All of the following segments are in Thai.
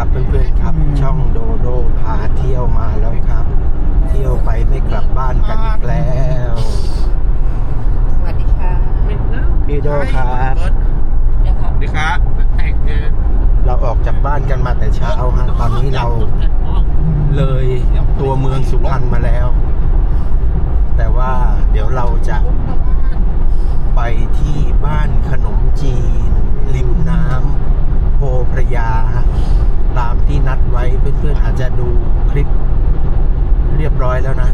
ครับเพื่อนๆครับ ช่องโดโดพาเที่ยวมาแล้วครับ เที่ยวไปไม่กลับบ้านกันอีกแล้วสวัสดีค่ะพี่โดครับนะครับดีครับแอกเจอเราออกจากบ้านกันมาแต่เช้าฮะตอนนี้เราเลยตัวเมืองสุพรรณมาแล้ว แต่ว่าเดี๋ยวเราจะไปที่บ้านขนมจีน ริมน้ำโพพระยา ตามที่นัดไว้เพื่อนๆอาจจะดูคลิปเรียบร้อยแล้วนะ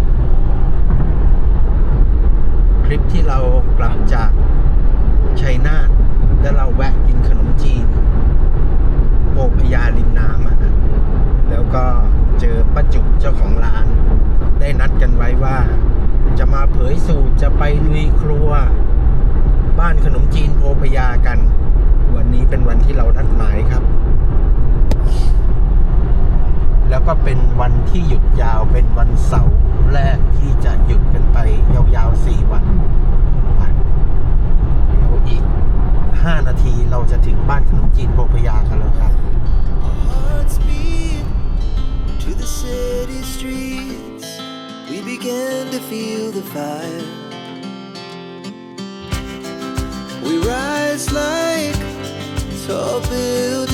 คลิปที่เรากลับจากชัยนาทแล้วเราแวะกินขนมจีนโพพยาริมน้ำอะนะแล้วก็เจอป้าจุเจ้าของร้าน ได้นัดกันไว้ว่าจะมาเผยสูตรจะไปลุยครัว บ้านขนมจีนโพพยากัน วันนี้เป็นวันที่เรานัดหมายครับ แล้วก็เป็นวันที่หยุดยาวเป็นวันเสาร์แรกที่จะหยุดกันไปยาวๆสี่วันเดี๋ยวอีก5นาทีเราจะถึงบ้านขนมจีนโพพยากันแล้วครับ to the city streets. We began to feel the fire. We rise like tall buildings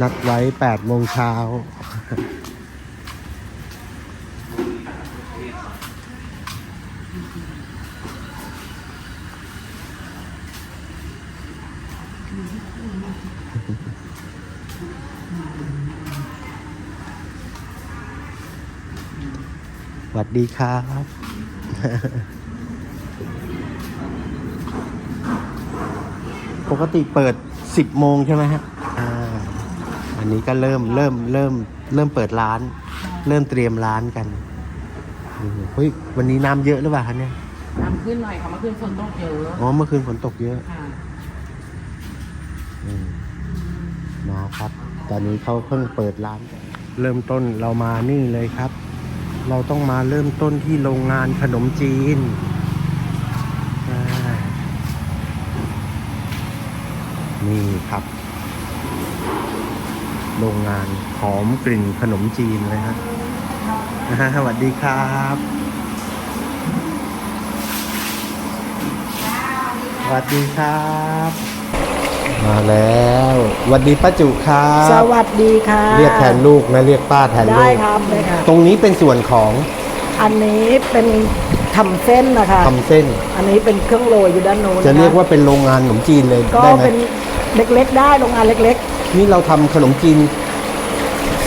นัดไว้8โมงเช้า สวัสดีครับ ปกติเปิด 10 โมงใช่ไหมฮะ อ่าอันนี้ก็เริ่มเริ่มเริ่มเริ่มเปิดร้าน เริ่มเตรียมร้านกันอืมเฮ้ยวันนี้น้ำเยอะหรือเปล่าคะเนี่ยน้ำขึ้นหน่อยค่ะเมื่อคืนฝนตกเยอะอ๋อเมื่อคืนฝนตกเยอะค่ะอืมมาครับ ตอนนี้เขาเพิ่งเปิดร้านกันเริ่มต้นเรามานี่เลยครับ เราต้องมาเริ่มต้นที่โรงงานขนมจีนอ่านี่ครับ โรงงานหอมกลิ่นขนมจีนเลยฮะอ่าสวัสดีครับสวัสดีครับ มาแล้วสวัสดีป้าจุครับ สวัสดีค่ะเรียกแทนลูกนะเรียกป้าแทนลูได้กครับได้ครับ ตรงนี้เป็นส่วนของอันนี้เป็นทำเส้นนะคะ ทำเส้น อันนี้เป็นเครื่องโรยอยู่ด้านโน้นจะเรียกว่าเป็นโรงงานขนมจีนเลยก็ได้ไหมเป็นเล็กๆได้โรงงานเล็ก นี่เราทำขนมจีน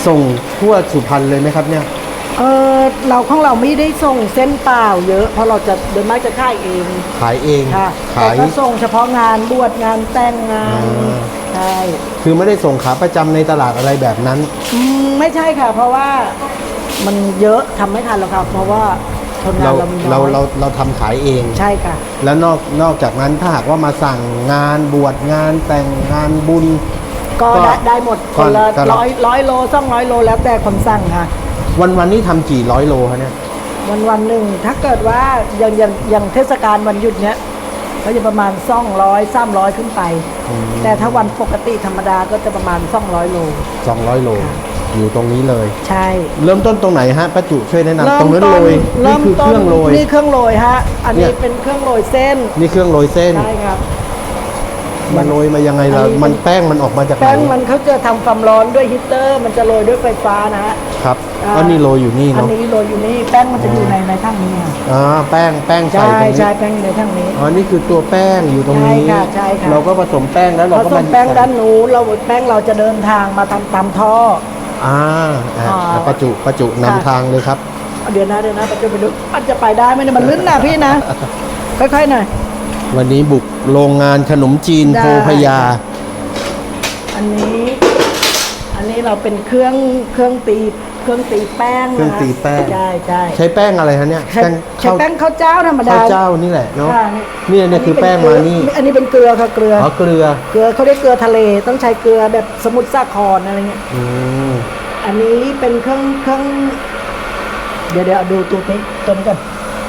ส่งทั่วสุพรรณเลยไหมครับเนี่ยๆเออเราของเราไม่ได้ส่งเส้นเปล่าเยอะเพราะเราจะโดยมากจะค่ายเองขายเองค่ะขายแต่ก็ส่งเฉพาะงานบวชงานแต่งงานอ่า ใช่คือไม่ได้ส่งขาประจำในตลาดอะไรแบบนั้น อืมไม่ใช่ค่ะ เพราะว่ามันเยอะทำไม่ทันหรอกค่ะเพราะว่าทนงาเรานเรามีน้อยเราเราเราทำขายเอง ใช่ค่ะ แล้วนอกนอกจากนั้นถ้าหากว่ามาสั่งงานบวชงานแต่งงานบุญ ก็ก็ได้ได้หมดก็คนละก็รับร้อยร้อยโลสองร้อยโลแล้วแต่คนสั่งค่ะ วันวันนี้ทำกี่ร้อยโลคะเนี่ย วันวันหนึ่งถ้าเกิดว่าอย่างอย่างอย่างเทศกาลวันหยุดเนี้ยก็จะประมาณซ่องร้อยสามร้อยขึ้นไปแต่ถ้าวันปกติธรรมดาก็จะประมาณซ่องร้อยโล สองร้อยโล อยู่ตรงนี้เลย ใช่เริ่มต้นตรงไหนฮะป้าจุช่วยแนะนำตรงนั้นโรยนี่เริ่มคือเคต้นรื่องโรย นี่เครื่องโรยฮะ อันเนี่นี้ยเป็นเครื่องโรยเส้น นี่เครื่องโรยเส้น ใช่ครับ มันโรยมายังไงล่ะอันนี้ มันแป้งมันออกมาจากไหนแป้งมันเขาจะทำความร้อนด้วยฮีตเตอร์ มันจะโรยด้วยไฟฟ้านะฮะ ครับอ่า ก็นี่โรยอยู่นี่อันเนาะนี้โรยอยู่นี่แป้งมันจะอยู่ในในทั้งนี้ค่ะอ่าแป้งแป้งใส่ใช่ตรงนี้ใช่แป้งอยู่ในทั้งนี้ อ๋อนี่คือตัวแป้งอยู่ตรงนี้ ใช่ค่ะใช่ค่ะ เราก็ผสมแป้งแล้วเราผก็สมามแป้งด้านนู้นเราแป้งเราจะเดินทางมาทำตามท่อ อ่าอ่าอ่าประจุประจุนำค่ะ ทางเลยครับเดี๋ยวนะเดี๋ยวนะไปจะไปดูมันจะไปได้ไหมเนี่ยมันลื่นนะพี่นะ ค่อยๆหน่อย วันนี้บุกโรงงานขนมจีนได้ โพพยา อันนี้ อันนี้เราเป็นเครื่องเครื่องตีเครื่องตีแป้งนะะเครื่องตีแป้ง ใช่ใช่ใช้แป้งอะไรฮะเนี่ยใช้แป้งใช้ข้าวแป้งข้าวเจ้าธรรมดาข้าวเจ้านี่แหละเนาะค่ะเนี่ยเนี่ยคือแป้งมานี่อันนี้เป็นเกลือค่ะเกลือ อ๋อเกลือเกลือเขาเรียกเกลือทะเลต้องใช้เกลือแบบสมุทรสาครอะไรเงี้ย อืมอันนี้เป็นเครื่องเครื่อง เดี๋ยวเดี๋ยวดูตัวนี้ตัวนี้ก่อน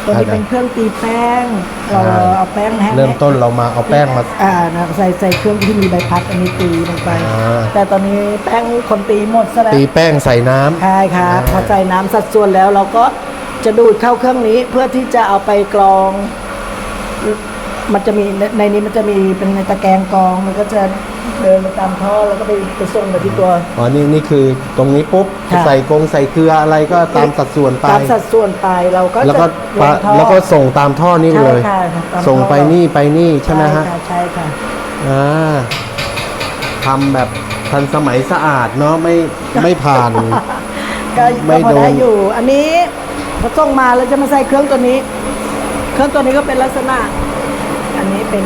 ตัวนี้เป็นเครื่องตีแป้งเราเอา แป้งแห้งเริ่มต้นเรามาเอาแป้งมา อ่านะใส่ใส่เครื่องที่มีใบพัดอันนี้ตีลงไป อ่า แต่ตอนนี้แป้งคนตีหมดซะแล้วตีแป้งใส่น้ำ ใช่ค่ะอ่าพอใส่น้ำสัดส่วนแล้วเราก็จะดูดเข้าเครื่องนี้เพื่อที่จะเอาไปกรอง มันจะมีในในนี้มันจะมีเป็นในตะแกรงกรองมันก็จะ เดินไปตามท่อแล้วก็ไปไปส่งไปที่ตัว อ๋อ นี่นี่คือตรงนี้ปุ๊บค่ะ ใส่กงใส่เกลืออะไรก็ตามสัดส่วนไป ตามสัดส่วนไปเราก็แล้วก็จะปะงท่อ แล้วก็ส่งตามท่อนี่เลย ใช่ค่ะตามท่อ ส่งไปนี่ไปนี่ใช่ไหมฮะ ใช่ใช่ค่ะอ่าทำแบบทันสมัยสะอาดเนาะไม่ไม่ผ่านก็ไม่ก็พอโดน ได้อยู่ อันนี้พอส่งมาแล้วจะมาใส่เครื่องตัวนี้ เครื่องตัวนี้ก็เป็นลักษณะ อันนี้เป็น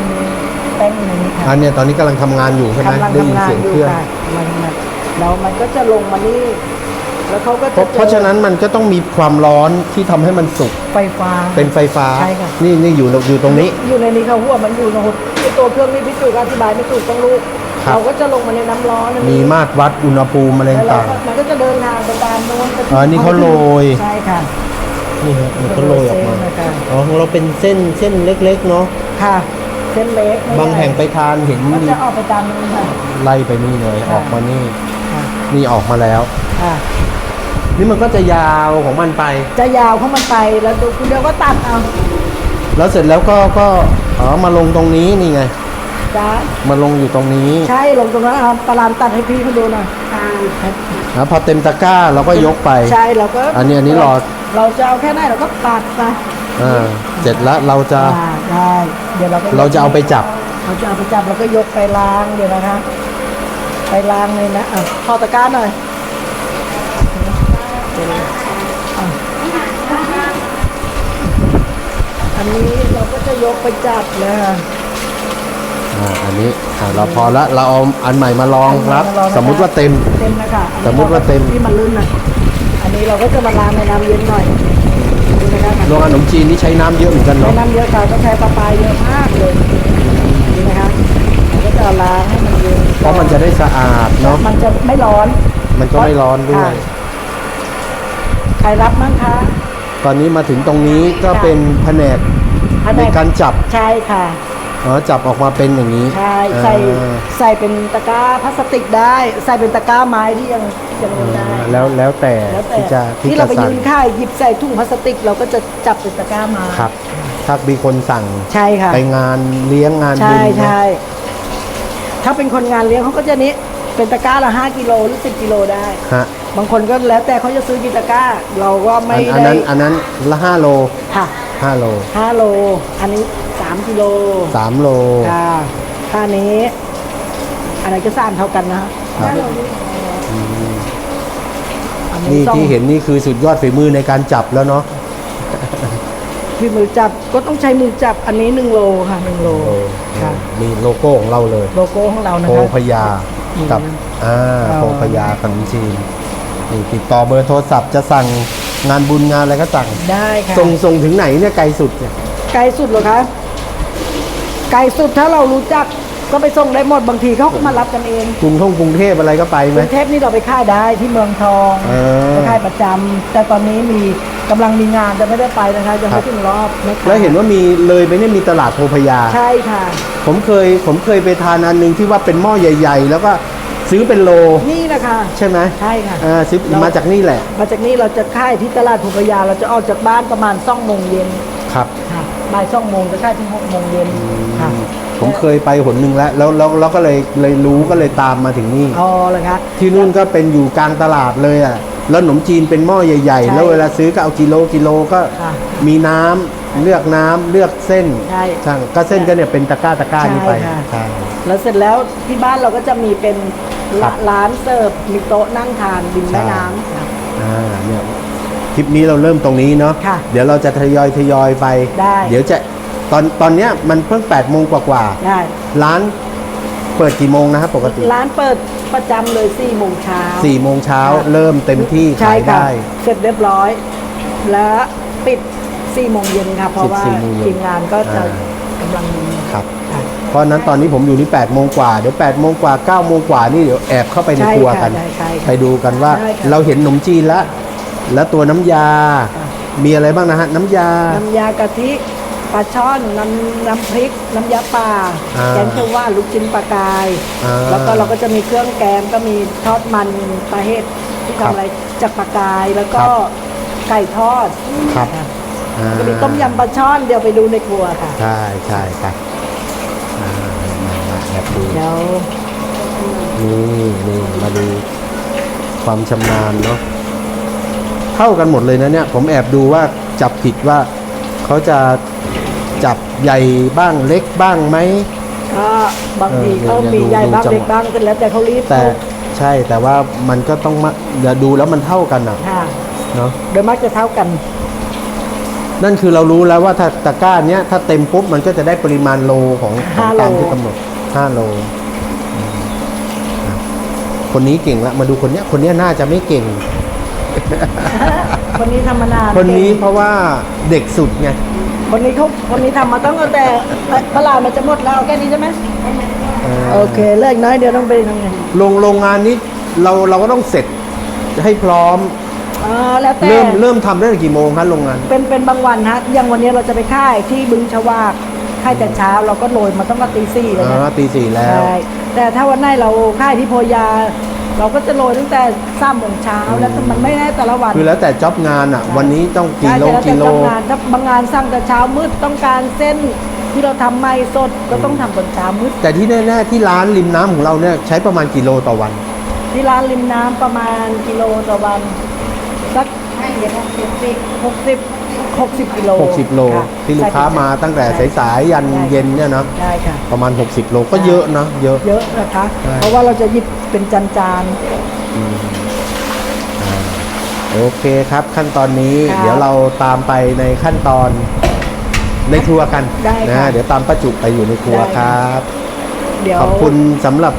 แป้งอยู่ในนี้ค่ะอันเนี้ยตอนนี้กำลังทำงานอยู่ใช่ไหมกำลังได้ยินทำงานเสียงอยู่เครื่อง ค่ะมันมันแล้วมันก็จะลงมานี่แล้วเขาก็เพจะราะเพราะฉะนั้นมันก็ต้องมีความร้อนที่ทำให้มันสุก ไฟฟ้า เป็นไฟฟ้า ใช่ค่ะ นี่นี่อยู่อยู่ตรงนี้ อยู่ในนี้เขาหัวมันอยู่ในหัวไอตัวเครื่องนี้พี่จุกอธิบายไม่ถูกต้องรู้ครับ เราก็จะลงมาในน้ำร้อนอันมีนี้มาตรวัดอุณหภูมิอะไรแล้วเราต่าง ก็มันก็จะเดินทางไปตามโน้นไปที่อ๋อนี่เขาโรย ใช่ค่ะๆนี่ฮะมันก็โรยออกมาเส้นนะคะอ๋อของเราเป็นเส้นเส้นเล็กๆเนาะค่ะ เส้นเล็กไม่บางใญ่แห่งไปทานเห็นมันจะออกไปตามนี้ค่ะ ไล่ไปนี่เลยออกมานี่ค่ะ นี่ออกมาแล้ว ค่ะ นี่มันก็จะยาวของมันไป จะยาวเข้ามันไปแล้วดูคุณเดียวก็ตัดเอาแล้วเสร็จแล้วก็ก็อ๋อมาลงตรงนี้นี่ไงจ้ามาลงอยู่ตรงนี้ใช่ลงตรงนั้นเอาปลาลามตัดให้พี่เขาดูหน่อยใช่นะพอเต็มตะกร้าเราก็ยกไป ใช่เราก็อันนี้อันนี้รอ เราจะเอาแค่ไหนเราก็ตัดไป อ่าเสร็จแล้วเราจะ อ่าได้เดี๋ยวเราก็เราจะเอาไปจับ เราจะเอาไปจับเราก็ยกไปล้างเดี๋ยวนะคะไปล้างเลยนะอะพอตะกร้าหน่อยอะอันนี้เราก็จะยกไปจับเลยค่ะ อ่า อันนี้อ่าเราพอละ เราเอาอันใหม่มาลองครับ อันนี้เาลองนะคะ สมมุติว่าเต็ม เต็มนะคะอันนี้สมมุติว่าเต็ม ที่มันลื่นนะอันนี้เราก็จะมาล้างในน้ำเย็นหน่อยดูนะคะ โรงงานขนมจีนนี่ใช้น้ำเยอะเหมือนกันใช้เนาะน้ำเยอะค่ะก็ใช้ปลาปลายเยอะมากเลยนี่นะคะเราก็จะล้างให้มันเย็นเพราะมันจะได้สะอาดเนาะมันจะไม่ร้อนมันก็ไม่ร้อนด้วย ค่ะใครรับมั่งคะ ตอนนี้มาถึงตรงนี้ก็เป็นแผนกแผนกในการจับ ใช่ค่ะ อ๋อจับออกมาเป็นอย่างนี้ใช่ใส่อ่าใส่เป็นตะกร้าพลาสติกได้ ใส่เป็นตะกร้าไม้ที่ยังยังยังได้แล้วแล้วแต่แล้วแต่ที่จะที่ที่จะเราไปสั่งยืนค่ายหยิบใส่ถุงพลาสติก เราก็จะจับเป็นตะกร้าไม้ครับ ถ้ามีคนสั่งใช่ค่ะ ไปงานเลี้ยงงานบุใช่ญเนอะใช่ถ้าเป็นคนงานเลี้ยงเขาก็จะนี้เป็นตะกร้าละห้ากิโลหรือสิบกิโลได้ ฮะบางคนก็แล้วแต่เขาจะซื้อกี่ตะกร้า เราก็ไม่อันอันได้นั้นอันนั้นละห้าโลค่ะ ห้าโลห้าโล อันนี้สามกิโลสามโลค่ะท่านี้ อันไหนจะสามเท่ากันนะครัห้าบโลนี่อันนี่สองที่เห็นนี่คือสุดยอดฝีมือในการจับแล้วเนาะพี่มือจับก็ต้องใช้มือจับอันนี้หนึ่งโลค่ะหนึ่งโลค่ะมีโลโก้ของเราเลย โลโก้ของเรานะโพคะพยาอืมกับอ่าเอาโพพยาขนมจีนนี่ติดต่อเบอร์โทรศัพท์จะสั่ง งานบุญงานอะไรก็สั่งได้ค่ะส่งส่งถึงไหนเนี่ยไกลสุดเนี่ยไกลสุดเหรอคะไกลสุดถ้าเรารู้จักก็ไปส่งได้หมดบางทีเขาก็มารับกันเองกรุงท่งกรุงเทพอะไรก็ไปกไหมรุงเทพนี่เราไปค่ายได้ที่เมืองทองเออ ไปค่ายประจำแต่ตอนนี้มีกำลังมีงานจะไม่ได้ไปนะคะยังครัไม่บถึงรอบนะคะแล้วเห็นว่ามีเลยไปเนี่ยมีตลาดโพพยา ใช่ค่ะ ผมเคยผมเคยไปทานอันหนึ่งที่ว่าเป็นหม้อใหญ่ ๆ แล้วก็ ซื้อเป็นโลนี่นะคะใช่ไหมใช่ค่ะอ่าซื้อมาจากนี่แหละ มาจากนี้เราจะค่ายที่ตลาดภูพยาเราจะออกจากบ้านประมาณสองโมงเย็นครับค่ะบ่ายสองโมงจะค่ายที่หกโมงเย็นค่ะ ผมเคยไปหนหนึ่งแล้วแล้วแล้วแล้วก็เลยเลยรู้ก็เลยตามมาถึงนี่ อ๋อเลยคะ ที่นู่นก็เป็นอยู่กลางตลาดเลยอะ แล้วขนมจีนเป็นหม้อใหญ่ ใช่ๆ แล้วเวลาซื้อก็เอากิโลกิโลก็ค่ะ มีน้ำ เลือกน้ำเลือกเส้นใช่ช่างก็เส้นก็เนี่ยเป็นตะกร้าตะกร้านี่ไปใช่ค่ะ ใช่ แล้วเสร็จแล้วที่บ้านเราก็จะมีเป็นครับร้านเสิร์ฟมีโต๊ะนั่งทานริมแม่น้ำค่ะ อ่าเนี่ยคลิปนี้เราเริ่มตรงนี้เนาะค่ะเดี๋ยวเราจะทยอยทยอยไป ได้ เดี๋ยวจะตอนตอนเนี้ยมันเพิ่ง8ปดโมงกว่าได้ๆร้านเปิดกี่โมงนะครับปกติร้านเปิดประจำเลย4โมงเช้า 4ี่โมงเช้าค่ะ เริ่มเต็มที่ใช่ขายค่ะได้ เสร็จเรียบร้อย แล้วปิด 4โมงเย็นค่ะ เพราะว่าปิด4โมงเย็นทีมงานก็จะอ่า กำลังครับ ค่ะ เพราะฉะนั้นตอนนี้ผมอยู่ที่8ปดโมงกว่าเดี๋ยว8ปดโมงกว่า9ก้าโมงกว่านี่เดี๋ยวแอบเข้าไปในใช่ครัวค่ะกันใช่ใช่ค่ะไปดูกันว่าใช่ค่ะเราเห็นขนมจีนแล้วแล้วตัวน้ำยา ค่ะ มีอะไรบ้างนะฮะ น้ำยา น้ำยากะทิปลาช่อน น้ำน้ำพริก น้ำยาป่าอ่าแกงเขียวหว่านลูกชิ้นปลากาย อ่าแล้วก็เราก็จะมีเครื่องแกงก็มีทอดมันปลาเห็ดที่ครับทำอะไรจากปลากายแล้วก็ครับไก่ทอดครับค่ะอ่า ก็มีต้มยำปลาช่อนเดี๋ยวไปดูในครัวค่ะใช่ใช่ครับอ่ามามาแอบดูเดี๋ยวนี่นี่มาดูความชำนาญเนาะเท่ากันหมดเลยนะเนี่ย ผมแอบดูว่าจับผิดว่าเขาจะจับใหญ่บ้างเล็กบ้างไหม ก็บางทีเออเขาเดี๋ยวมีใหญ่ดูบ้างจังหวะเล็กบ้างก็แล้วแต่เขารีบแต่ใช่แต่ว่ามันก็ต้องมาอย่าดูแล้วมันเท่ากันอะค่ะเนาะโดยมากจะเท่ากัน นั่นคือเรารู้แล้วว่าถ้าตะกร้าเนี้ยถ้าเต็มปุ๊บมันก็จะได้ปริมาณโลของของห้าตามโลที่กำหนดห้าโลอืมอะคนนี้เก่งละมาดูคนเนี้ยคนเนี้ยน่าจะไม่เก่ง คนนี้ทำมานานคนนี้เก่งเพราะว่าเด็กสุดไงคนนี้เขาคนนี้ทำมาตั้งแต่ตลาดมันจะหมดแล้วเอาแค่นี้ใช่ไหมเออโอเคเลิกน้อยเดี๋ยวต้องไปทำไงโรงโรงงานนี้เราเราก็ต้องเสร็จให้พร้อม อ่าแล้วแต่ เริ่มเริ่มทำได้กี่โมงครับโรงงาน เป็นเป็นบางวันฮะอย่างวันนี้เราจะไปค่ายที่บึงชวากค่ายแต่เช้าเราก็โรยมาต้องมาตีสี่แล้วอ่านะตีสี่แล้ว ใช่แต่ถ้าวันไหนเราค่ายที่โพยา เราก็จะโรยตั้งแต่สามโมงเช้าแล้วแต่มันไม่แน่แต่ละวันคือแล้วแต่จ็อบงานอะ วันนี้ต้องกี่ใช่โลแต่แล้วแต่กี่โลทำงานถ้าบางงานสั่งแต่เช้ามืดต้องการเส้นที่เราทำไม่สดก็ต้องทำตอนเช้ามืดแต่ที่แน่ๆที่ร้านริมน้ำของเราเนี่ยใช้ประมาณกี่โลต่อวัน ที่ร้านริมน้ำประมาณกิโลต่อวัน สักหกสิบหกสิบหกสิบกิโล60 โลค่ะที่ลูกค้ามาตั้งแต่ใช่สายๆยันใช่เย็นเนี่ยเนาะได้ค่ะ ประมาณ 60 โลก็เยอะนะเยอะ เยอะนะคะ ใช่ เพราะว่าเราจะหยิบเป็นจานจานโอเคครับขั้นตอนนี้ครับเดี๋ยวเราตามไปในขั้นตอนในครัวกันได้นะค่ะเดี๋ยวตามป้าจุไปอยู่ในครัวได้คค่ะ รับ เดี๋ยวขอบคุณสำหรับ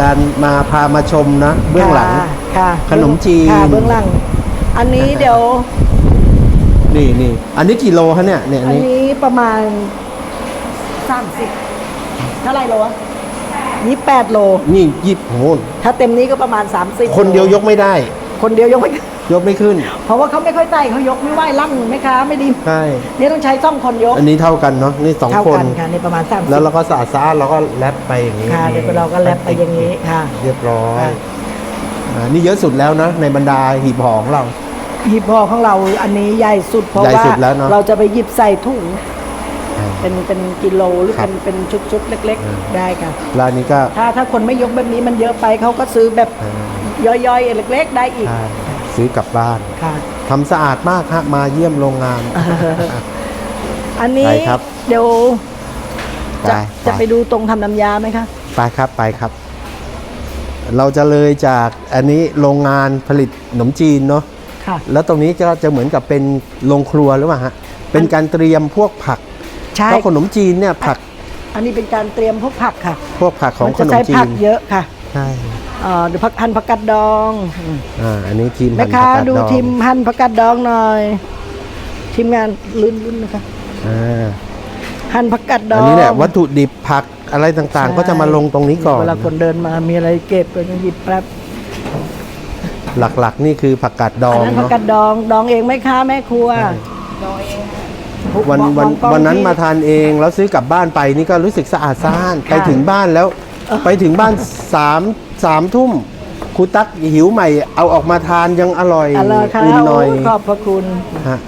การมาพามาชมนะเบื้องหลัง ค่ะค่ะขนมจีน ค่ะเบื้องหลัง อันนี้เดี๋ยว นี่นี่อันนี้กี่โลฮะเนี่ยเนี่ยอัอันนนี้นี้ประมาณสามสิบเท่าไหร่โลวะยี่แปดโล นี่ยี่โหถ้าเต็มนี้ก็ประมาณสามสิบคนเดียวยกไม่ได้ คนเดียวยกไม่ ยกไม่ขึ้น เพราะว่าเขาไม่ค่อยใจเขายกไม่ไหวลั่งไหมคะไม่ดีใช่นี่ต้องใช้ซ่อมคนยกอันนี้เท่ากันเนาะนี่สองเท่าคน กันค่ะนี่ประมาณสามสิบแล้วเราก็สาดซ่าเราก็แรปไปอย่างนี้ค่ะเดี๋ยวเราก็แรปไปอย่างนี้ค่ะ เรียบร้อยค่ะ อ่านี่เยอะสุดแล้วนะในบรรดาหีบห่อของเรา หีบห่อของเราอันนี้ใหญ่สุดเพราะใหญ่ว่าสุดแล้วเนอะเราจะไปหยิบใส่ถุงอ่าเป็นเป็นกิโลหรือครัเป็บนเป็นชุดๆเล็ก อืม ๆ ได้ค่ะแล้วอันนี้ก็ ถ้าถ้าคนไม่ยกแบบนี้มันเยอะไปเขาก็ซื้อแบบอ่าย่อยๆ เล็ก ๆ ได้อีกใช่ซื้อกลับบ้านค่ะ ทำสะอาดมากฮะมาเยี่ยมโรงงาน อันนี้ไปครับ เดี๋ยวจะไปจะไปดูตรงทำน้ำยาไหมคะ ไปครับไปครับ เราจะเลยจากอันนี้โรงงานผลิตขนมจีนเนาะ ค่ะแล้วตรงนี้ก็จะเหมือนกับเป็นโรงครัวหรือเปล่าฮะเป็นการเตรียมพวกผักใช่เพราะขนมจีนเนี่ยผัก อันนี้เป็นการเตรียมพวกผักค่ะ พวกผักของมันขจะนมใช้จีผักนเยอะค่ะใช่เอ่อเดี๋ยวผักหั่นผักกัดดองอืมอ่าอันนี้ทีมแม่หั่นค้าผักกาดดูดองทีมหั่นผักกัดดองหน่อย ทีมงานลุ้นลุ้นนะคะอ่าหั่นผักกัดดองอันนี้แหละวัตถุดิบผักอะไรต่างใช่ๆก็จะมาลงตรงนี้ก่อนเวลาคนเดินมามีอะไรเก็บก็จะหยิบแป๊บ หลักๆ นี่คือผักกาดดออันงนั้นผักเนาะกัดดองดองเองไหมคะแม่ครัววันวันมองกล้องวันนั้นที่มาทานเองแล้วซื้อกลับบ้านไปนี่ก็รู้สึกสะอาดสะอ้านค่ะไปถึงบ้านแล้ว ไปถึงบ้านสามสามทุ่มครูตักหิวใหม่ เอาออกมาทานยังอร่อยอะไรคะอุ่นหน่อยโขอบพระคุณฮะ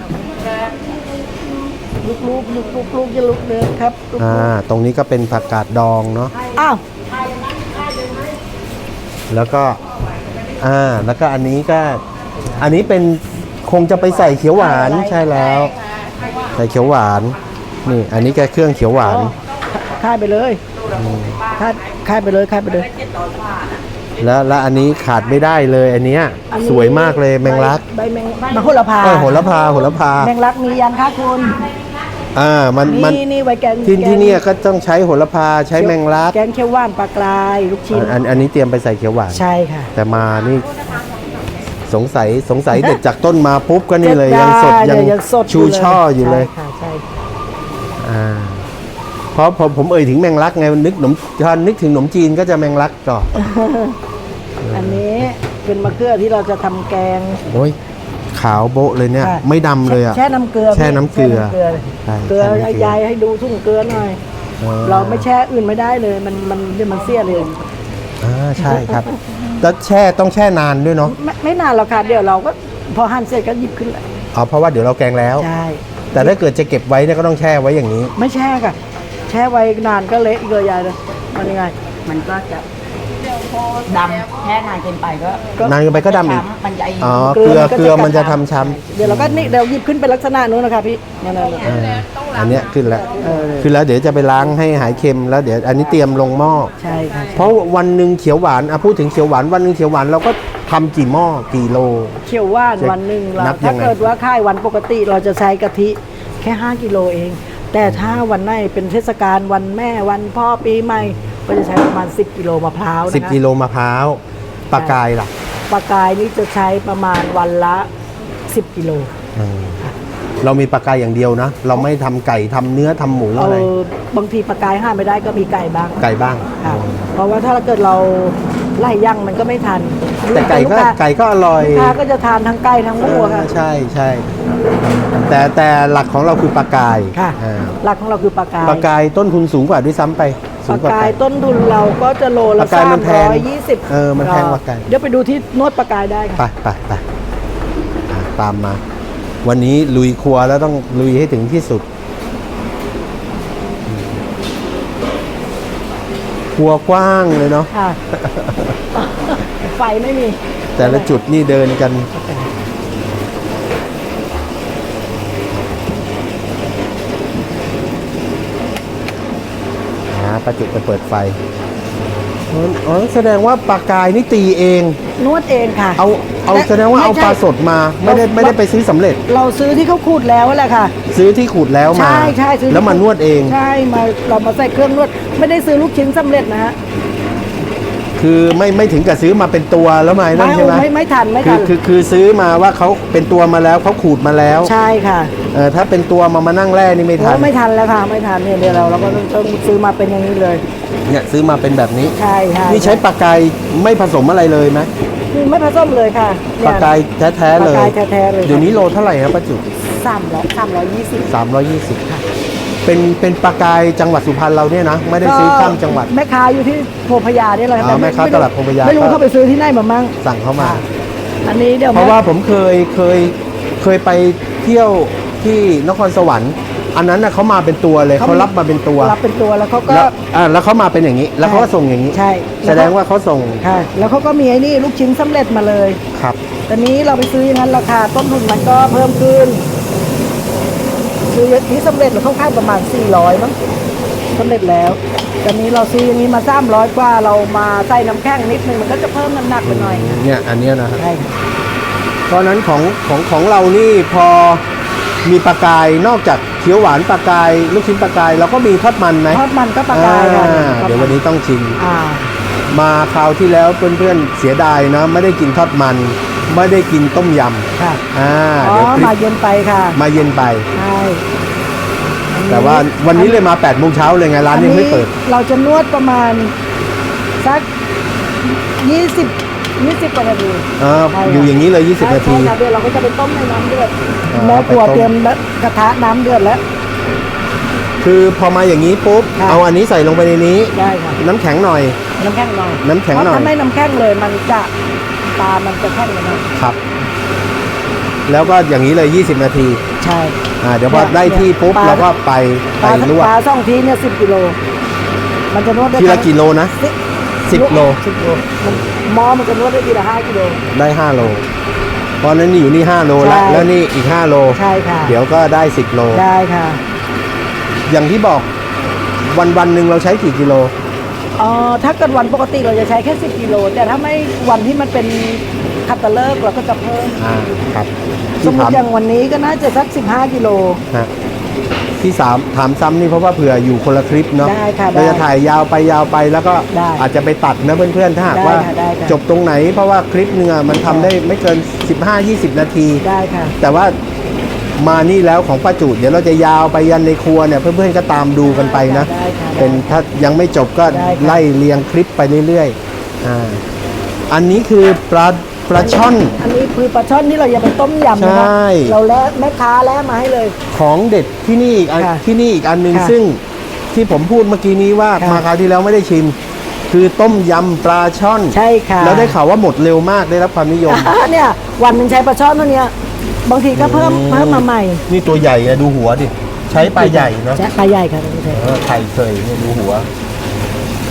ลูกลูกลูกลูกลูกจะลูกเดินครับลูกอ่าตรงนี้ก็เป็นผักกาดดองเนาะอ้าวแล้วก็ อ่าแล้วก็อันนี้ก็อันนี้เป็นคงจะไปใส่เขียวหวานใช่แล้ว ใส่เขียวหวานนี่ อันนี้ก็เครื่องเขียวหวานค่ายไปเลยค่ายค่ายไปเลยค่ายไปเลย แล้วแล้วอันนี้ขาดไม่ได้เลยอันเนี้ยอันนี้ สวยมากเลยแมงลักใบแมงมะโหระพาเออโหระพาโหระพาแมงลักมียังคะคุณ อ่ามันมันนี่นี่ไว้แกงที่แกงที่เนี่ยก็ต้องใช้โหระพาใช้แมงลักแกงเขียวหวานปลากรายลูกชิ้นอันอันนี้เตรียมไปใส่เขียวหวานใช่ค่ะ แต่มานี่สงสัยสงสัยเด็ดจากต้นมาปุ๊บก็นี่เลยจะยังสดได้ยังยังสดชูช่ออยู่เลยใช่ค่ะใช่ค่ะอ่าเพราะผมผมเอ่ยถึงแมงลักไงนึกขนมถ้านึกถึงขนมจีนก็จะแมงลักก่อนอันนี้เป็นมะเขือที่เราจะทำแกงโอ้ย ขาวโบ๊ะเลยเนี่ยค่ะไม่ดำเลยอะ แช่น้ำเกลือแช่น้ำเกลือแช่น้ำเกลือใช่เกลือแช่น้ำเกลือ ให้ยายให้ดูทุ่งเกลือหน่อยอ๋อเราไม่แช่อื่นไม่ได้เลย มันมันเดี๋ยวมันเสียเลย อ่าใช่ครับ แล้วแช่ต้องแช่นานด้วยเนาะไม่ไม่นานหรอกค่ะเดี๋ยวเราก็พอหั่นเสร็จก็หยิบขึ้นเลยอ๋อเพราะว่าเดี๋ยวเราแกงแล้ว ใช่ แต่ถ้าเกิดจะเก็บไว้เนี่ยก็ต้องแช่ไว้อย่างนี้ ไม่แช่ค่ะ แช่ไว้นานก็เละอีกเลยยายเลยมันยังไง มันก็จะ ดำแค่นานเกินไปก็ก็นานเกินไปก็ดำอีก ช้ำมันจะไออ๋อเกลือเกลือมันจะทำช้ำเดี๋ยวเราก็นี่เดี๋ยวหยิบขึ้นเป็นลักษณะนู้นนะคะพี่นั่นน่ะอ่าอันเนี้ยขึ้นแล้วเออขึ้นแล้วเดี๋ยวจะไปล้างให้หายเค็มแล้วเดี๋ยวอันนี้เตรียมลงหม้อ ใช่ค่ะเพราะวันหนึ่งเขียวหวานอะพูดถึงเขียวหวานวันหนึ่งเขียวหวานเราก็ทำกี่หม้อกี่โล เขียวว่านวันหนึ่งเรานับยัถ้างไง เกิดว่าค่ายวันปกติเราจะใช้กะทิแค่ 5 กิโลเอง แต่ถ้าวันไหนเป็นเทศกาลวันแม่วันพ่อปีใหม่ ก็จะใช้ประมาณ 10 กิโลมะพร้าวนะคะสิบกิโลมะพร้าวปลากายล่ะปลากายนี่จะใช้ประมาณวันละ 10 กิโลอืมเรามีปลากายอย่างเดียวนะ เราไม่ทำไก่ทำเนื้อทำหมูเออะไรอบางทีปลากายห้าไม่ได้ก็มีไก่บ้าง ไก่บ้างค่ะเพราะว่าถ้าเกิดเราไล่ย่างมันก็ไม่ทัน แต่ไก่ก็ลูค้าไก่ก็อร่อยลูกค้าก็จะทานทั้งไก่ทั้งหมูอะค่ะใช่ใช่แต่แต่หลักของเราคือปลากายค่ะอ่าหลักของเราคือปลากายปลากายต้นทุนสูงกว่าด้วยซ้ำไป ปสูลางกว่ากายไก่ต้นทุนเราก็จะโลละปลากายสามัมนแพร้งอยยี่สิบเออมันแพงกว่าไก่ เดี๋ยวไปดูที่นวดปลากายได้ไปค่ะไปไปอะตามมา วันนี้ลุยครัวแล้วต้องลุยให้ถึงที่สุด ครัวกว้างเลยเนาะ ค่ะ ไฟไม่มีแต่ละจุดนี่เดินกัน ประจุไปเปิดไฟอ๋ออ๋อแสดงว่าปลากายนี่ตีเอง นวดเองค่ะ เอาเอาแสดงว่าเอาปลาสดมาไม่ได้ไม่ได้ไปซื้อสำเร็จ เราซื้อที่เขาขูดแล้วแหละค่ะ ซื้อที่ขูดแล้วมาใช่ใช่ซื้อแล้วมานวดเองใช่มาเรามาใส่เครื่องนวด ไม่ได้ซื้อลูกชิ้นสำเร็จนะฮะ คือไม่ไม่ถึงกับซื้อมาเป็นตัวแล้วไหมนั่นใช่ไหมไม่ไม่ทันไม่คืทัอนคือคือซื้อมาว่าเขาเป็นตัวมาแล้วเขาขูดมาแล้วใช่ค่ะเออถ้าเป็นตัวมามานั่งแร่นี่ไม่ทันโอ้ไม่ทันแล้วค่ะไม่ทันเนี่ยเดี๋ยวเราเราก็ต้องต้องซื้อมาเป็นอย่างนี้เลยเนี่ยซื้อมาเป็นแบบนี้ ใช่ค่ะนี่ใช้ปลากายไม่ผสมอะไรเลยไหมคือไม่ผสมเลยค่ะปลากายแท้ๆเลยปลากายแท้ๆเลยเดี๋ยวนี้โลเท่าไหร่ครับป้าจุสามร้อยสามร้อยยี่สิบสามร้อยยี่สิบ เป็นเป็นปลากายจังหวัดสุพรรณเราเนี่ยนะ ไม่ได้ซื้อข้ามจังหวัด แม่ค้าอยู่ที่โพพยาเนี่ยแหละอ๋อแม่ค้าตลาดโพพยา ไม่รู้ก็เขาไปซื้อที่ไหนมามั่งสั่งเข้ามา อันนี้เดี๋ยวเพราะแม่ว่าผมเคยเคยเคยไปเที่ยวที่นครสวรรค์ อันนั้นน่ะเขามาเป็นตัวเลยเขารับมาเป็นตัวรับเป็นตัวแล้วเขาก็แล้วอ่าแล้วเขามาเป็นอย่างนี้ แล้วเขาก็ส่งอย่างนี้ ใช่ แสดงว่าเขาส่งค่ะแล้วเขาก็มีไอ้นี่ลูกชิ้นสำเร็จมาเลยครับตอนนี้เราไปซื้ออย่างนั้นราคาต้นทุนมันก็เพิ่มขึ้น ซื้อที่สำเร็จเราเข้าค่ายประมาณ 400มั้งสำเร็จแล้วตอนนี้เราซื้ออย่างนี้มา300กว่าเรามาใส่น้ำแข็งนิดนึงมันก็จะเพิ่มน้ำหนักไปหน่อยเนี่ยอันเนี้ยนะครับใช่ค่ะเพราะฉะนั้นของของของเรานี่พอมีปลากายนอกจากเขียวหวานปลากาย ลูกชิ้นปลากายเราก็มีทอดมันไหมทอดมันก็ปลากายค่ะอ่าเดี๋ยววันนี้ต้องชิมอ่ามาคราวที่แล้วเพื่อนๆเสียดายนะไม่ได้กินทอดมัน ไม่ได้กินต้มยค่ะำอ่าอ๋อเดี๋ยวคลิมาปเย็นไปค่ะมาเย็นไป ใช่อันนี้แต่ว่าวันนี้เลยมา8ปดโมงเช้าเลยไงร้านยังไม่เปิด อันนี้เราจะนวดประมาณสักยี่สิบยี่สิบกว่านาทีเออใช่ค่ะอยู่อย่างนี้เลย 20 นาที ใช่ค่ะเดี๋ยวเราก็จะไปต้มในน้ำเดือดอ๋อแม่ครัวไปต้ม เตรียมกระทะน้ำเดือดแล้ว คือพอมาอย่างนี้ปุ๊บ ค่ะ เอาอันนี้ใส่ลงไปในนี้ ได้ค่ะน้ำแข็งหน่อย น้ำแข็งหน่อยน้ำแข็งหน่อยเพราะถ้าไม่น้ำแข็งเลยมันจะ ปลามันจะแข็งเลยนะครับ แล้วก็อย่างนี้เลย 20 นาที ใช่ อ่า เดี๋ยวพอได้ที่ปุ๊บปลา เราก็ไปปไปลาลวกปลาสองทีเนี่ยสิบกิโล มันจะนวดได้ทีละทั้งกิโลนะสิบ10 โล สิบโลมันหม้อมันจะนวดได้ทีละห้ากิโล ได้ 5 โลเพราะฉะนั้นนี่อยู่นี่ 5 โลแล้ว ใช่ แล้วนี่อีก 5 โล ใช่ค่ะ เดี๋ยวก็ได้ 10 โล ได้ค่ะ อย่างที่บอกวันวันๆหนึ่งเราใช้กี่กิโล อ๋อถ้าเกิดวันปกติเราจะใช้แค่ 10กิโล แต่ถ้าไม่วันที่มันเป็นคัตเตอร์เลิกเราก็จะเพิ่ม อ่าครับสมมที่ติถามอย่างวันนี้ก็น่าจะสัก 15 กิโล ฮะที่สามถามซ้ำนี่เพราะว่าเผื่ออยู่คนละคลิปเนาะได้ค่ะได้เราจะถ่ายยาวไปยาวไปแล้วก็ได้อาจจะไปตัดนะเพื่อนๆถ้าหากได้ว่าค่ะได้ค่ะ จบตรงไหน เพราะว่าคลิปเนื้อะมันทำได้ไม่เกิน 15-20 นาที ได้ค่ะ แต่ว่า มานี่แล้วของป้าจุเดี๋ยวเราจะยาวไปยันในครัวเนี่ยเพื่อนๆก็ตามดูกันไปนะ ได้ค่ะเป็นถ้ายังไม่จบก็ได้ค่ะ ไล่เรียงคลิปไปเรื่อยๆอ่าอันนี้คือปลาปลาช่อน อันนี้คือปลาช่อนที่เราจะไปต้มยำนะใช่ คะเราแล้วแม่ค้าแล้วมาให้เลย ของเด็ดที่นี่อีกอันค่ะที่นี่อีกอันหนึ่งค่ะซึ่งที่ผมพูดเมื่อกี้นี้ว่าค่ะ มาคราวที่แล้วไม่ได้ชิม คือต้มยำปลาช่อน ใช่ค่ะแล้วได้ข่าวว่าหมดเร็วมากได้รับความนิยม อ่าเนี่ยวันหนึ่งใช้ปลาช่อนเท่าเนี้ย บางทีก็เพิ่มเพิ่มมาใหม่นี่ตัวใหญ่อะดูหัวดิ ใช้ปลาใหญ่เนอะใช่ปลาใหญ่ค่ะท่านผู้ชมเออไข่เคยเนี่ยดูหัว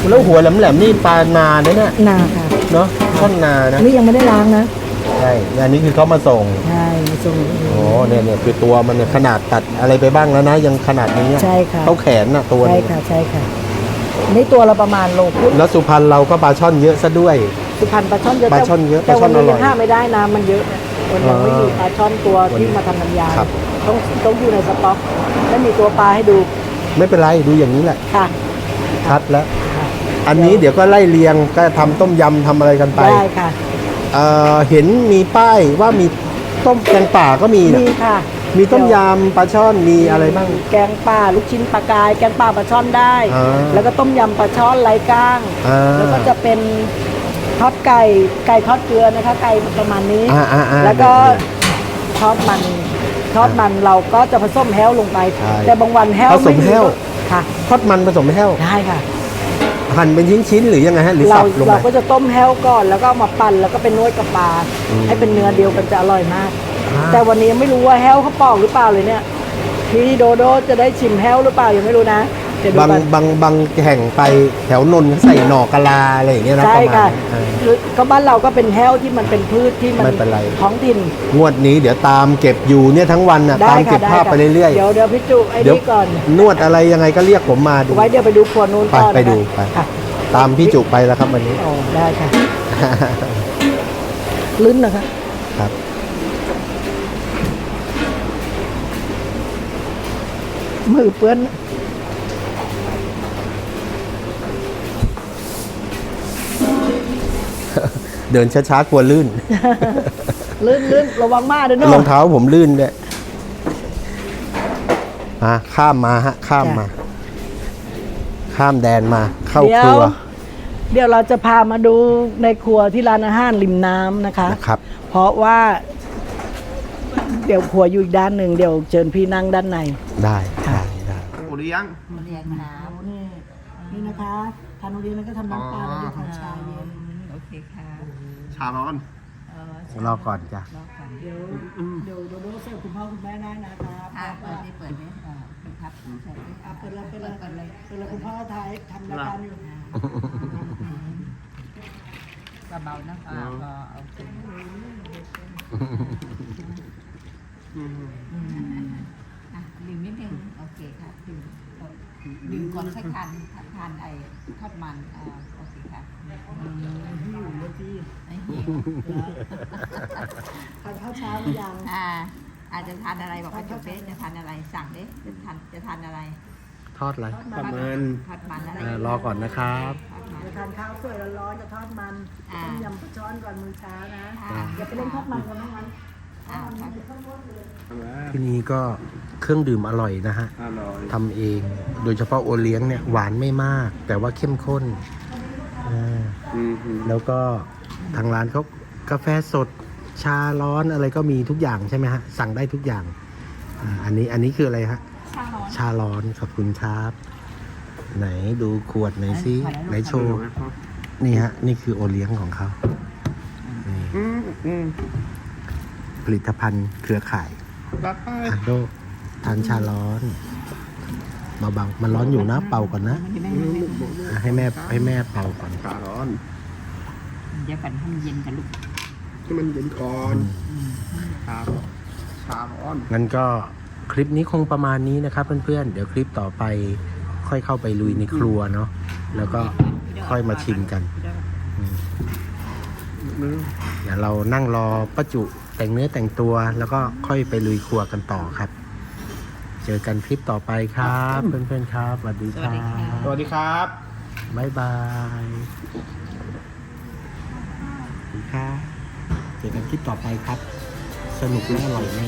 แล้วหัวแหลมๆนี่ปลานาเนี่ยเนี่ยนาค่ะเนาะช่อนนานะอันนี้ยังไม่ได้ล้างนะใช่อันนี้คือเขามาส่งใช่มาส่ง โอ้เนี่ยเนี่ยคือตัวมันเนี่ยขนาดตัดอะไรไปบ้างแล้วนะ ยังขนาดนี้อะใช่ค่ะเท่าแขนน่ะตัวใช่นึงค่ะใช่ค่ะอันนี่ตัวเราประมาณโลครึ่งแล้วสุพรรณเราก็ปลาช่อนเยอะซะด้วย สุพรรณปลาช่อนเยอะปลาช่อนเยอะแต่ปลาช่วัอนนนี้อร่อย ยังห้ามไม่ได้นะมันเยอะ เนี่ยวันยังไม่มีปลาช่อนตัวที่มาทำน้ำยาครับ ต้องต้องอยู่ในสต็อกแล้วมีตัวปลาให้ดูไม่เป็นไรดูอย่างนี้แหละค่ะ ชัดแล้วค่ะอันนี้เดี๋ยวก็ไล่เรียงก็ทำต้มยำทำอะไรกันไปได้ค่ะ เอ่อเห็นมีป้ายว่ามีต้มแกงป่าก็มีนะมีค่ะมีต้มยำปลาช่อนมีอะไรบ้าง แกงป่าลูกชิ้นปลากาย แกงป่าปลาช่อนได้ อ่าแล้วก็ต้มยำปลาช่อนไร้ก้าง อ่า แล้วก็จะเป็น ทอดไก่ไก่ทอดเกลือนะคะไก่ประมาณนี้ อ่าอ่าอ่าแล้วก็ทอดมันทอดมันเราก็จะผสมแห้วลงไป ใช่แต่บางวันแห้วผสมแห้ว ค่ะทอดมันผสมแห้ว ได้ค่ะ หั่นเป็นชิ้นๆหรือยังไงฮะหรือเราสับลงเราไป ก็จะต้มแห้วก่อนแล้วก็เอามาปั่นแล้วก็เป็นนวดกับปลาอืมให้เป็นเนื้อเดียวกันจะอร่อยมาก อ่า แต่วันนี้ยังไม่รู้ว่าแห้วเขาปอกหรือเปล่าเลยเนี่ยพี่โดโดจะได้ชิมแห้วหรือเปล่ายังไม่รู้นะ เดี๋ยวดูบางกันบางบางแห่งไปแถวนนท์เขาใส่หน่อกะลาอะไรอย่างเงี้ยนะใช่ประมาณค่ะนั้นอ่า หรือก็บ้านเราก็เป็นแห้วที่มันเป็นพืชที่มันไม่เป็นไร ท้องถิ่นงวดนี้เดี๋ยวตามเก็บอยู่เนี่ยทั้งวันน่ะได้ตามค่ะเก็บได้ภาพค่ะไปเรื่อย เดี๋ยวเดี๋ยวพี่จุไอ้ๆเดี๋ยว นี่ก่อนนวดอะไรยังไงก็เรียกผมมาดู ไว้เดี๋ยวไปดูครัวนู้นไปต่อนะคะไปดูไปค่ะตามพี่จุไปแล้วครับวันนี้ โอ้ได้ค่ะลิ้นนะคะครับ มือเปื้อน เดินช้าๆกลัวลื่น ลื่นลื่นระวังมากเด้อเนาะรองเท้าผมลื่นด้วยมาข้ามมาฮะ ข้ามมา ข้ามแดนมา เข้าเดี๋ยครัว เดี๋ยวเราจะพามาดูในครัวที่ร้านอาหารริมน้ำนะคะนะครับ เพราะว่า เดี๋ยวครัวอยู่อีกด้านหนึ่งเดี๋ยวเชิญพี่นั่งด้านใน ได้ค่ะได้ได้โอเลี้ยงเรียนน้นี่นี่นะคะทานโอเลี้ยงแล้วก็ทำน้ำปลาแล้วก็ทำชาเย็นำโอ เคค่ะชาร้อน เออรอก่อนจ้ะ รอก่อนเดี๋ยวเดี๋ยวโดโดเสิร์ฟคุณพ่อคุณแม่ได้นะครับอะเปิดนี่เปิดนี่เออครับเปิดนี่อะเปิดเลยเปิดเลยเปิดเลยเปิดเลยคุณพ่อถ่ายทำรายการอยู่เบาๆนะคะก็เอาขึ้นอะดื่มนิดนึงโอเคค่ะดื่มเออ ดื่มก่อนค่อยทานทานไอ้ทอดมันอ่าโอเคค่ะหิวเลยพี่ไม่หิวทานข้าวเช้าหรือยังอ่าอาจจะทานอะไรบอกว่าจบเบสจะทานอะไรสั่งเด้จะทานจะทานอะไร ทอดอะไรประมาณทอดมันอะไรเออรอก่อนนะครับทอดมันจะทานข้าวสวยร้อนๆจะทอดมันอ่าต้มยำปลาช้อนก่อนมื้อเช้านะอ่าอย่าไปเล่นทอดมันกันนะงั้นอ่าครับ ที่นี่ก็เครื่องดื่มอร่อยนะฮะอร่อยทำเอง โดยเฉพาะโอเลี้ยงเนี่ยหวานไม่มาก แต่ว่าเข้มข้นอ่าอืมอืมแล้วก็ทางร้านเขากาแฟสดชาร้อนอะไรก็มีทุกอย่างใช่ไหมฮะ สั่งได้ทุกอย่างอ่าอันนี้อันนี้คืออะไรฮะชาร้อนชาร้อนขอบคุณครับ ไหนดูขวดไหนอยสิไหนโชว์ นี่ฮะ นี่คือโอเลี้ยงของเขานี่อืมอืม ผลิตภัณฑ์เครือข่ายรัดไปอะโดทานชาร้อนเบาๆมันร้อนอยู่นะเป่าก่อนนะอะให้แม่ให้แม่เป่าก่อนชาร้อนเดี๋ยวกันให้มันเย็นกันลูกให้มันเย็นก่อนชาร้อนชาร้อนงั้นก็คลิปนี้คงประมาณนี้นะครับเพื่อนๆ เดี๋ยวคลิปต่อไปค่อยเข้าไปลุยในครัวเนาะแล้วก็ค่อยมาชิมกันอืมเดี๋ยวเรานั่งรอป้าจุ แต่งเนื้อแต่งตัวแล้วก็ค่อยไปลุยครัวกันต่อครับ เจอกันคลิปต่อไปครับ เพื่อนๆครับสวัสดีครัสบวัสดีครับบ๊ายบายสวัสดีครับเจอกันคลิปต่อไปครับ สนุกและอร่อยแน่